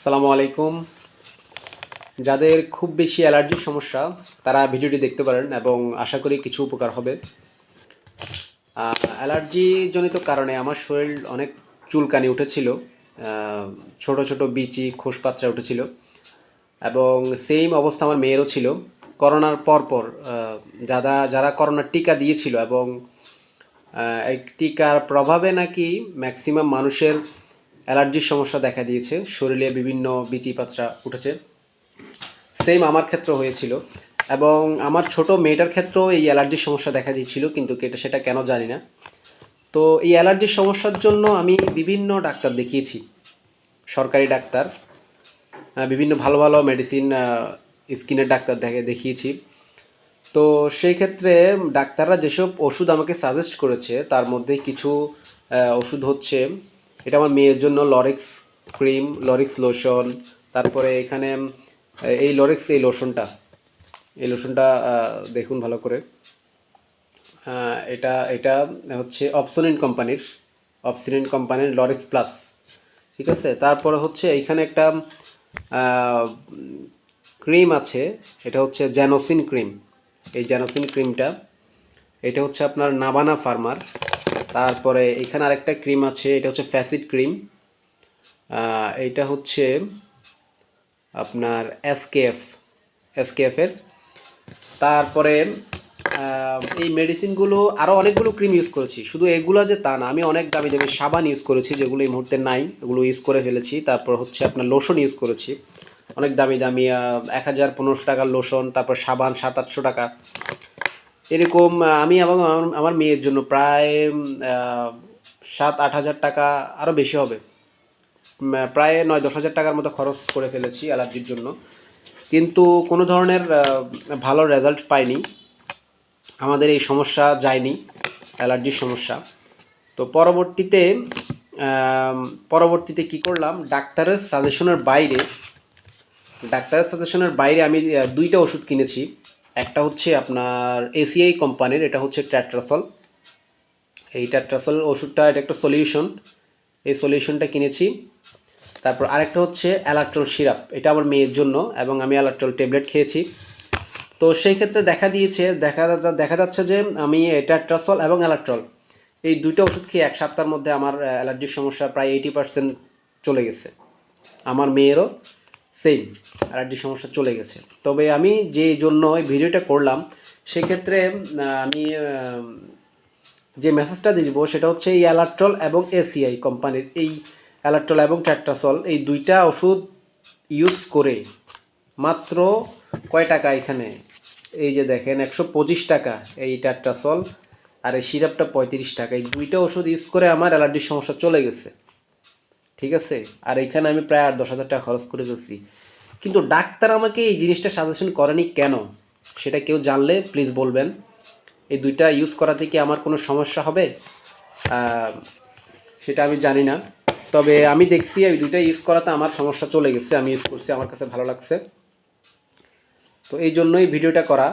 আসসালামু আলাইকুম যাদের খুব বেশি অ্যালার্জির সমস্যা, তারা ভিডিওটি দেখতে পারেন এবং আশা করি কিছু উপকার হবে। অ্যালার্জি জনিত কারণে আমার শরীর অনেক চুলকানি উঠেছিল ছোট ছোট বিচি, খোসপাত্রা উঠেছিল এবং সেম অবস্থা আমার মেয়েরও ছিল। করোনার পরপর যারা যারা করোনার টিকা দিয়েছিল এবং এই টিকার প্রভাবে নাকি ম্যাক্সিমাম মানুষের অ্যালার্জির সমস্যা দেখা দিয়েছে, শরীরে বিভিন্ন বিচি পাত্রা উঠেছে। সেম আমার ক্ষেত্রে হয়েছিল এবং আমার ছোট মেয়েটার ক্ষেত্রেও এই অ্যালার্জির সমস্যা দেখা দিয়েছিল, কিন্তু এটা সেটা কেন জানি না। তো এই অ্যালার্জির সমস্যার জন্য আমি বিভিন্ন ডাক্তার দেখিয়েছি। সরকারি ডাক্তার বিভিন্ন ভালো ভালো মেডিসিন স্কিনের ডাক্তার দেখে দেখিয়েছি। তো সেই ক্ষেত্রে ডাক্তাররা যেসব ওষুধ আমাকে সাজেস্ট করেছে, তার মধ্যে কিছু ওষুধ হচ্ছে এটা আমার মেয়ের জন্য লরিক্স ক্রিম লরিক্স লোশন তারপরে এখানে এই লরিক্স এই লোশনটা এই লোশনটা দেখুন ভালো করে। এটা এটা হচ্ছে অপসোনিন কোম্পানির অপসোনিন কোম্পানির লরিক্স প্লাস ঠিক আছে? তারপরে হচ্ছে এইখানে একটা ক্রিম আছে, এটা হচ্ছে জ্যানোসিন ক্রিম এই জ্যানোসিন ক্রিমটা এটা হচ্ছে আপনার নাবানা ফার্মার তারপরে এখানে আরেকটা ক্রিম আছে, এটা হচ্ছে ফ্যাসিড ক্রিম এইটা হচ্ছে আপনার এসকেএফ এসকেএফের তারপরে এই মেডিসিনগুলো আরও অনেকগুলো ক্রিম ইউজ করেছি। শুধু এগুলো যে তা না, আমি অনেক দামি দামি সাবান ইউজ করেছি, যেগুলো এই মুহূর্তে নাই, ওগুলো ইউজ করে ফেলেছি। তারপর হচ্ছে আপনার লোশন ইউজ করেছি। অনেক দামি দামি এক হাজার পনেরোশো টাকার লোশন তারপর সাবান সাত আটশো টাকা। এরকম আমি এবং আমার- মেয়ের জন্য প্রায় সাত, আট হাজার টাকা আরও বেশি হবে। প্রায় নয়, দশ হাজার টাকার মতো খরচ করে ফেলেছি অ্যালার্জির জন্য। কিন্তু কোনো ধরনের ভালো রেজাল্ট পাইনি। আমাদের এই সমস্যা যায়নি, অ্যালার্জির সমস্যা। তো পরবর্তীতে পরবর্তীতে কি করলাম? ডাক্তারের সাজেশনের বাইরে, ডাক্তারের সাজেশনের বাইরে আমি দুইটা ওষুধ কিনেছি। একটা হচ্ছে আপনার এসিআই কোম্পানির, এটা হচ্ছে ট্যাট্রাসল এই ট্যাট্রাসল ওষুধটা, এটা একটা সলিউশন এই সলিউশনটা কিনেছি। তারপর আরেকটা হচ্ছে অ্যালাট্রল সিরাপ এটা আমার মেয়ের জন্য এবং আমি অ্যালাট্রল ট্যাবলেট খেয়েছি। তো সেই ক্ষেত্রে দেখা দিয়েছে, দেখা দেখা যাচ্ছে যে আমি ট্যাট্রাসল এবং অ্যালাট্রল এই দুইটা ওষুধ খেয়ে এক সপ্তাহের মধ্যে আমার অ্যালার্জির সমস্যা প্রায় এইটি পার্সেন্ট চলে গেছে। আমার মেয়েরও। সেম অ্যালার্জির সমস্যা চলে গেছে। তবে আমি যে জন্য এই ভিডিওটা করলাম, সেক্ষেত্রে আমি যে মেসেজটা দিব সেটা হচ্ছে এই অ্যালাট্রল এবং এসিআই কোম্পানির এই অ্যালাট্রল এবং ট্যাট্রাসল এই দুইটা ওষুধ ইউজ করে মাত্র কয় টাকা এখানে? এই যে দেখেন, একশো পঁচিশ টাকা এই ট্যাট্রাসল আর এই সিরাপটা পঁয়ত্রিশ টাকা। এই দুইটা ওষুধ ইউজ করে আমার অ্যালার্জির সমস্যা চলে গেছে। ঠিক আছে? আর এখানে আমি প্রায় আট, দশ হাজার টাকা খরচ করে ফেলছি। কিন্তু ডাক্তার আমাকে এই জিনিসটা সাজেশন করেনি কেন? সেটা কেউ জানলে প্লিজ বলবেন। এই দুইটা ইউজ করাতে কি আমার কোনো সমস্যা হবে? সেটা আমি জানি না। তবে আমি দেখছি এই দুইটা ইউজ করাতে আমার সমস্যা চলে গেছে। আমি ইউজ করছি, আমার কাছে ভালো লাগছে। তো এই জন্যই ভিডিওটা করা।